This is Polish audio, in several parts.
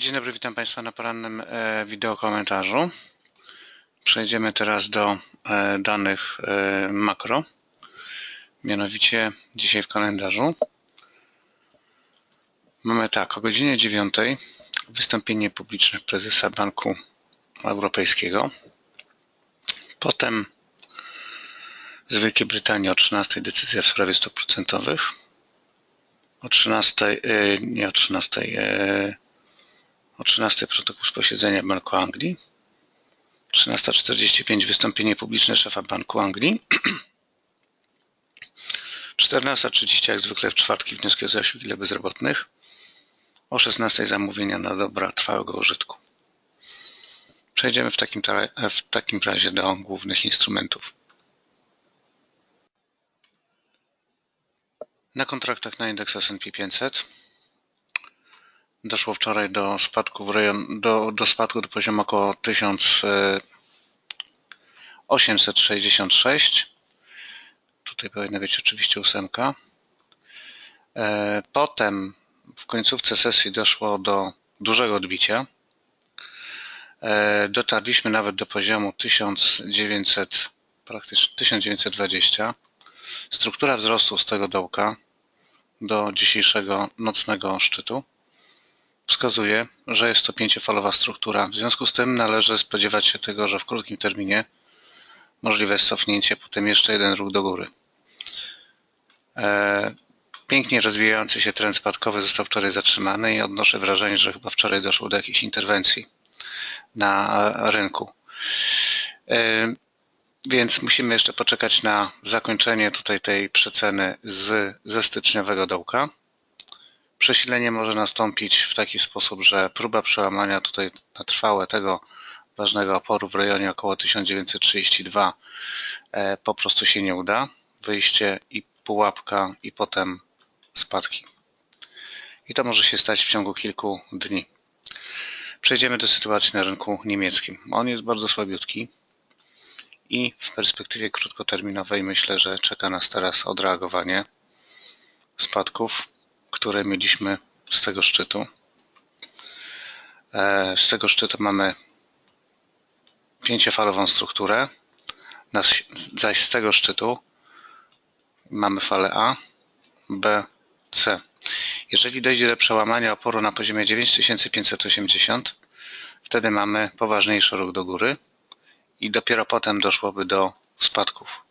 Dzień dobry, witam Państwa na porannym e, wideo komentarzu. Przejdziemy teraz do e, danych e, makro. Mianowicie dzisiaj w kalendarzu mamy tak, o godzinie 9 wystąpienie publiczne prezesa Banku Europejskiego. Potem z Wielkiej Brytanii o 13 decyzja w sprawie stóp procentowych. O 13, nie o 13, o 13 protokół z posiedzenia Banku Anglii. 13.45 wystąpienie publiczne szefa Banku Anglii. 14.30 jak zwykle w czwartki wnioski o zasiłki dla bezrobotnych. O 16.00 zamówienia na dobra trwałego użytku. Przejdziemy w takim, w takim razie do głównych instrumentów. Na kontraktach na indeks S&P 500 doszło wczoraj do spadku w rejon, do, do spadku do poziomu około 1866. Tutaj powinna być oczywiście ósemka. E, potem w końcówce sesji doszło do dużego odbicia. E, dotarliśmy nawet do poziomu 1900, praktycznie 1920. Struktura wzrostu z tego dołka do dzisiejszego nocnego szczytu wskazuje, że jest to pięciofalowa struktura. W związku z tym należy spodziewać się tego, że w krótkim terminie możliwe jest cofnięcie, potem jeszcze jeden ruch do góry. E, pięknie rozwijający się trend spadkowy został wczoraj zatrzymany i odnoszę wrażenie, że chyba wczoraj doszło do jakiejś interwencji na rynku. E, więc musimy jeszcze poczekać na zakończenie tutaj tej przeceny z, ze styczniowego dołka. Przesilenie może nastąpić w taki sposób, że próba przełamania tutaj na trwałe tego ważnego oporu w rejonie około 1932 e, po prostu się nie uda. Wyjście i pułapka i potem spadki. I to może się stać w ciągu kilku dni. Przejdziemy do sytuacji na rynku niemieckim. On jest bardzo słabiutki i w perspektywie krótkoterminowej myślę, że czeka nas teraz odreagowanie spadków które mieliśmy z tego szczytu. E, z tego szczytu mamy pięciofalową strukturę, zaś z tego szczytu mamy falę A, B, C. Jeżeli dojdzie do przełamania oporu na poziomie 9580, wtedy mamy poważniejszy ruch do góry i dopiero potem doszłoby do spadków.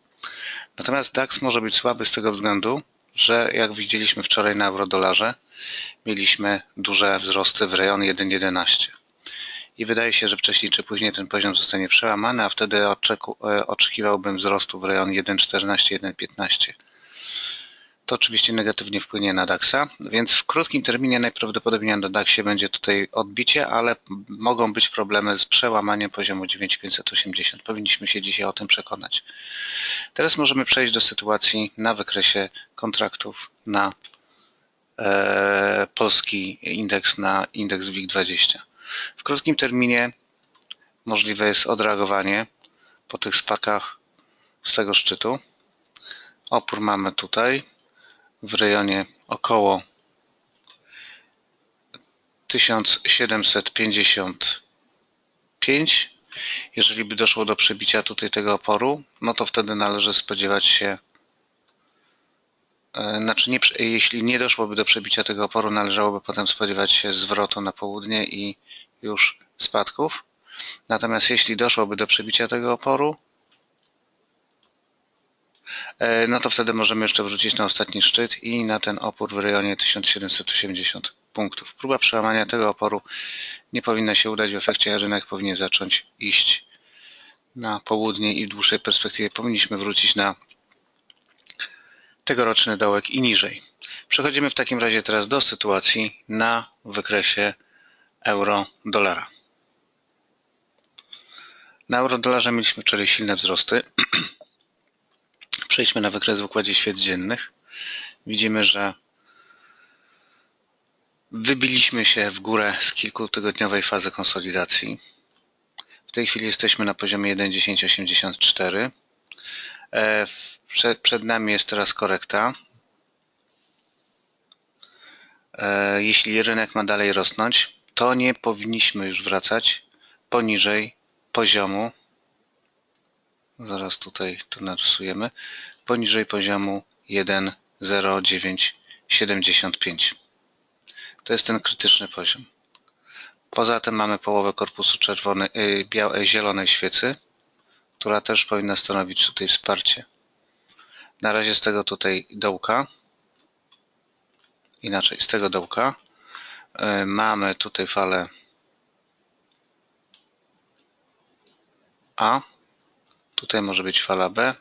Natomiast DAX może być słaby z tego względu, że jak widzieliśmy wczoraj na eurodolarze, mieliśmy duże wzrosty w rejon 1.11. I wydaje się, że wcześniej czy później ten poziom zostanie przełamany, a wtedy e, oczekiwałbym wzrostu w rejon 1.14, 1.15. To oczywiście negatywnie wpłynie na DAXa, więc w krótkim terminie najprawdopodobniej na DAXie będzie tutaj odbicie, ale mogą być problemy z przełamaniem poziomu 9580. Powinniśmy się dzisiaj o tym przekonać. Teraz możemy przejść do sytuacji na wykresie kontraktów na e, polski indeks, na indeks WIG20. W krótkim terminie możliwe jest odreagowanie po tych spadkach z tego szczytu. Opór mamy tutaj w rejonie około 1755. Jeżeli by doszło do przebicia tutaj tego oporu, no to wtedy należy spodziewać się e, znaczy nie, jeśli nie doszłoby do przebicia tego oporu, należałoby potem spodziewać się zwrotu na południe i już spadków. Natomiast jeśli doszłoby do przebicia tego oporu, no to wtedy możemy jeszcze wrócić na ostatni szczyt i na ten opór w rejonie 1780 punktów. Próba przełamania tego oporu nie powinna się udać. W efekcie rynek powinien zacząć iść na południe i w dłuższej perspektywie powinniśmy wrócić na tegoroczny dołek i niżej. Przechodzimy w takim razie teraz do sytuacji na wykresie euro-dolara. Na euro-dolarze mieliśmy wczoraj silne wzrosty. Przejdźmy na wykres w układzie świec dziennych. Widzimy, że wybiliśmy się w górę z kilkutygodniowej fazy konsolidacji. W tej chwili jesteśmy na poziomie 1.1084. E, przed, nami jest teraz korekta. E, jeśli rynek ma dalej rosnąć, to nie powinniśmy już wracać poniżej poziomu. Zaraz tutaj to narysujemy. Poniżej poziomu 1,0975. To jest ten krytyczny poziom. Poza tym mamy połowę korpusu czerwonej, yy, białej, zielonej świecy, która też powinna stanowić tutaj wsparcie. Na razie z tego tutaj dołka, inaczej z tego dołka, yy, mamy tutaj falę A, tutaj może być fala B,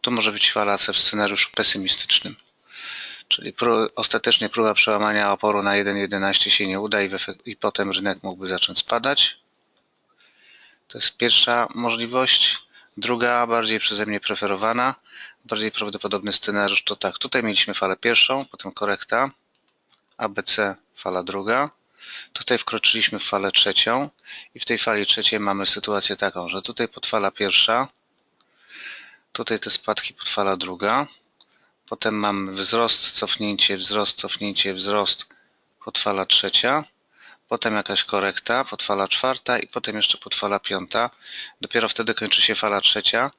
tu może być fala C w scenariuszu pesymistycznym. Czyli pró ostatecznie próba przełamania oporu na 1.11 się nie uda i, i potem rynek mógłby zacząć spadać. To jest pierwsza możliwość. Druga, bardziej przeze mnie preferowana, bardziej prawdopodobny scenariusz to tak. Tutaj mieliśmy falę pierwszą, potem korekta, ABC fala druga. Tutaj wkroczyliśmy w falę trzecią i w tej fali trzeciej mamy sytuację taką, że tutaj podfala pierwsza, tutaj te spadki podfala druga, potem mamy wzrost, cofnięcie, wzrost, cofnięcie, wzrost, podfala trzecia, potem jakaś korekta, podfala czwarta i potem jeszcze podfala piąta. Dopiero wtedy kończy się fala trzecia.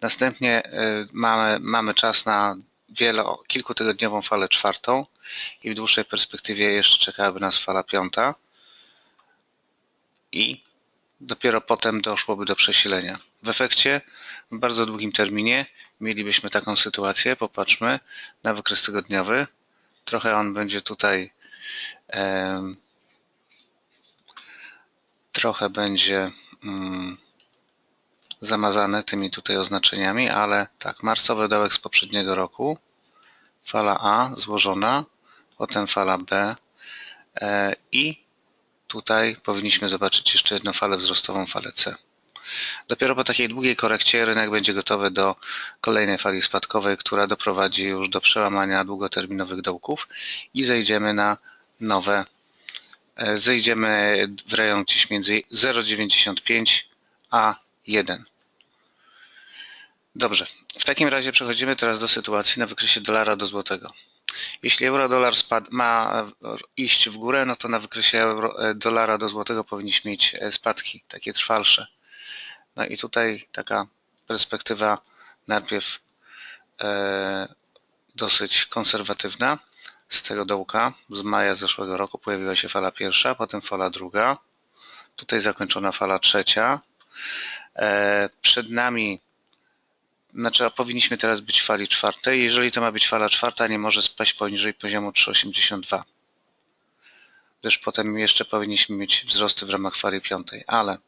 Następnie y, mamy, mamy czas na wielo, kilkutygodniową falę czwartą i w dłuższej perspektywie jeszcze czekałaby nas fala piąta i dopiero potem doszłoby do przesilenia. W efekcie w bardzo długim terminie mielibyśmy taką sytuację. Popatrzmy na wykres tygodniowy. Trochę on będzie tutaj trochę będzie mm, zamazane tymi tutaj oznaczeniami, ale tak, marcowy dołek z poprzedniego roku, fala A złożona, potem fala B e, i tutaj powinniśmy zobaczyć jeszcze jedną falę wzrostową, falę C. Dopiero po takiej długiej korekcie rynek będzie gotowy do kolejnej fali spadkowej, która doprowadzi już do przełamania długoterminowych dołków i zejdziemy na nowe, e, zejdziemy w rejon gdzieś między 0,95 a 1. Dobrze, w takim razie przechodzimy teraz do sytuacji na wykresie dolara do złotego. Jeśli euro-dolar ma iść w górę, no to na wykresie euro, e, dolara do złotego powinniśmy mieć e, spadki, takie trwalsze. No i tutaj taka perspektywa najpierw e, dosyć konserwatywna. Z tego dołka z maja zeszłego roku pojawiła się fala pierwsza, potem fala druga. Tutaj zakończona fala trzecia. Przed nami znaczy, powinniśmy teraz być w fali czwartej. Jeżeli to ma być fala czwarta, nie może spaść poniżej poziomu 3,82. Gdyż potem jeszcze powinniśmy mieć wzrosty w ramach fali piątej, ale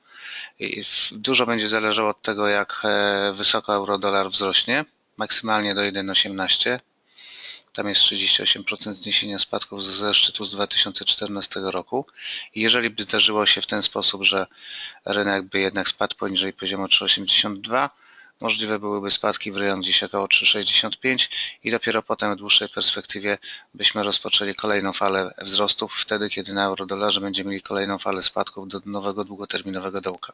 dużo będzie zależało od tego, jak e, wysoko euro-dolar wzrośnie, maksymalnie do 1,18. Tam jest 38% zniesienia spadków ze szczytu z 2014 roku. I jeżeli by zdarzyło się w ten sposób, że rynek by jednak spadł poniżej poziomu 3,82, możliwe byłyby spadki w rejon gdzieś około 3,65 i dopiero potem w dłuższej perspektywie byśmy rozpoczęli kolejną falę wzrostów, wtedy kiedy na euro-dolarze będziemy mieli kolejną falę spadków do nowego długoterminowego dołka.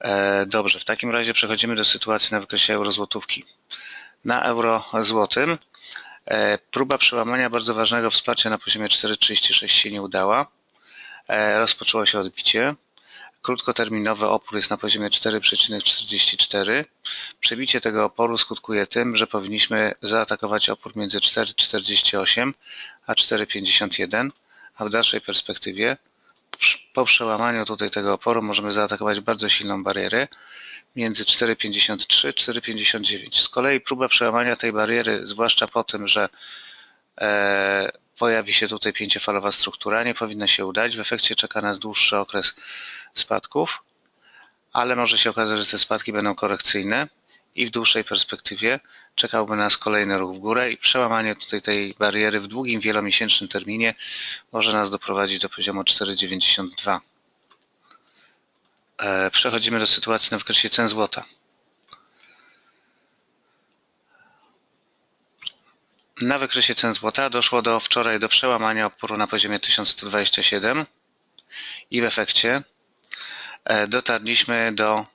E, dobrze, w takim razie przechodzimy do sytuacji na wykresie euro-złotówki. Na euro-złotym e, próba przełamania bardzo ważnego wsparcia na poziomie 4,36 się nie udała. E, rozpoczęło się odbicie. Krótkoterminowy opór jest na poziomie 4,44. Przebicie tego oporu skutkuje tym, że powinniśmy zaatakować opór między 4,48 a 4,51, a w dalszej perspektywie po przełamaniu tutaj tego oporu możemy zaatakować bardzo silną barierę między 4,53 4,59. Z kolei próba przełamania tej bariery, zwłaszcza po tym, że e, pojawi się tutaj pięciofalowa struktura, nie powinna się udać. W efekcie czeka nas dłuższy okres spadków, ale może się okazać, że te spadki będą korekcyjne i w dłuższej perspektywie czekałby nas kolejny ruch w górę i przełamanie tutaj tej bariery w długim, wielomiesięcznym terminie może nas doprowadzić do poziomu 4,92. E, przechodzimy do sytuacji na wykresie cen złota. Na wykresie cen złota doszło do wczoraj do przełamania oporu na poziomie 1127 i w efekcie dotarliśmy do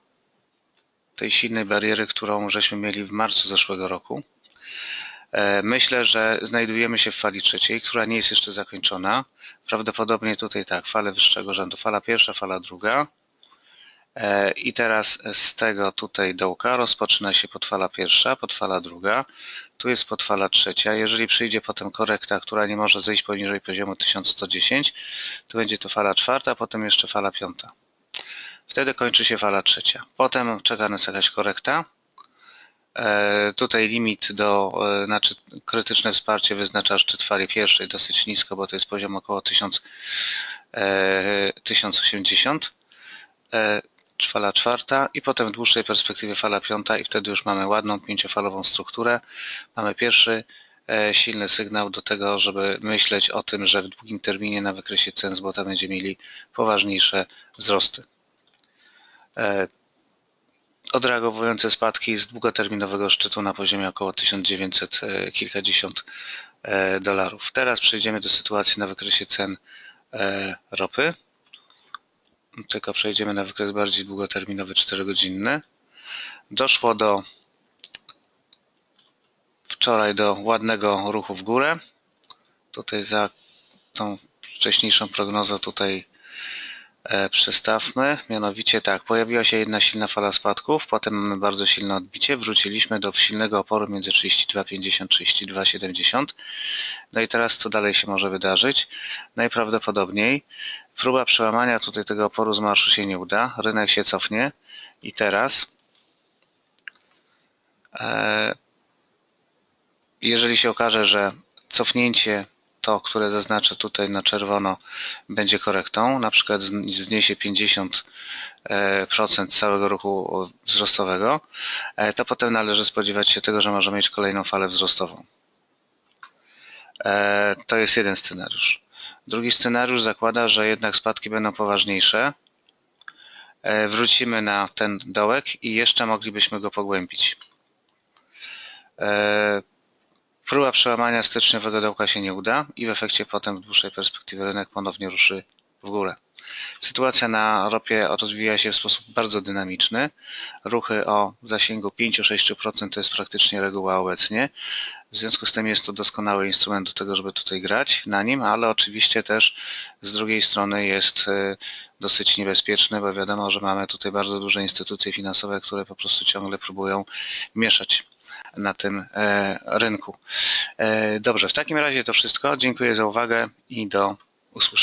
tej silnej bariery, którą żeśmy mieli w marcu zeszłego roku. E, Myślę, że znajdujemy się w fali trzeciej, która nie jest jeszcze zakończona. Prawdopodobnie tutaj tak, fale wyższego rzędu. Fala pierwsza, fala druga. E, I teraz z tego tutaj dołka rozpoczyna się podfala pierwsza, podfala druga. Tu jest podfala trzecia. Jeżeli przyjdzie potem korekta, która nie może zejść poniżej poziomu 1110, to będzie to fala czwarta, potem jeszcze fala piąta. Wtedy kończy się fala trzecia. Potem czeka nas jakaś korekta. E, Tutaj limit do, e, znaczy krytyczne wsparcie wyznacza szczyt fali pierwszej dosyć nisko, bo to jest poziom około 1000, e, 1080. E, Fala czwarta i potem w dłuższej perspektywie fala piąta i wtedy już mamy ładną pięciofalową strukturę. Mamy pierwszy silny sygnał do tego, żeby myśleć o tym, że w długim terminie na wykresie cen złota będziemy mieli poważniejsze wzrosty. E, Odreagowujące spadki z długoterminowego szczytu na poziomie około 1900 e, kilkadziesiąt e, dolarów. Teraz przejdziemy do sytuacji na wykresie cen e, ropy. Tylko przejdziemy na wykres bardziej długoterminowy, 4-godzinny. Doszło do wczoraj do ładnego ruchu w górę. Tutaj za tą wcześniejszą prognozą tutaj e, przestawmy. Mianowicie tak, pojawiła się jedna silna fala spadków, potem mamy bardzo silne odbicie, wróciliśmy do silnego oporu między 32,50 32,70. No i teraz co dalej się może wydarzyć? Najprawdopodobniej próba przełamania tutaj tego oporu z marszu się nie uda, rynek się cofnie i teraz e, jeżeli się okaże, że cofnięcie to, które zaznaczę tutaj na czerwono, będzie korektą, na przykład zn- zniesie 50% e, całego ruchu wzrostowego, e, to potem należy spodziewać się tego, że możemy mieć kolejną falę wzrostową. E, To jest jeden scenariusz. Drugi scenariusz zakłada, że jednak spadki będą poważniejsze. E, Wrócimy na ten dołek i jeszcze moglibyśmy go pogłębić. Próba przełamania styczniowego dołka się nie uda i w efekcie potem w dłuższej perspektywie rynek ponownie ruszy w górę. Sytuacja na ropie rozwija się w sposób bardzo dynamiczny. Ruchy o zasięgu 5-6% to jest praktycznie reguła obecnie. W związku z tym jest to doskonały instrument do tego, żeby tutaj grać na nim, ale oczywiście też z drugiej strony jest e, dosyć niebezpieczny, bo wiadomo, że mamy tutaj bardzo duże instytucje finansowe, które po prostu ciągle próbują mieszać na tym e, rynku. E, Dobrze, w takim razie to wszystko. Dziękuję za uwagę i do usłyszenia.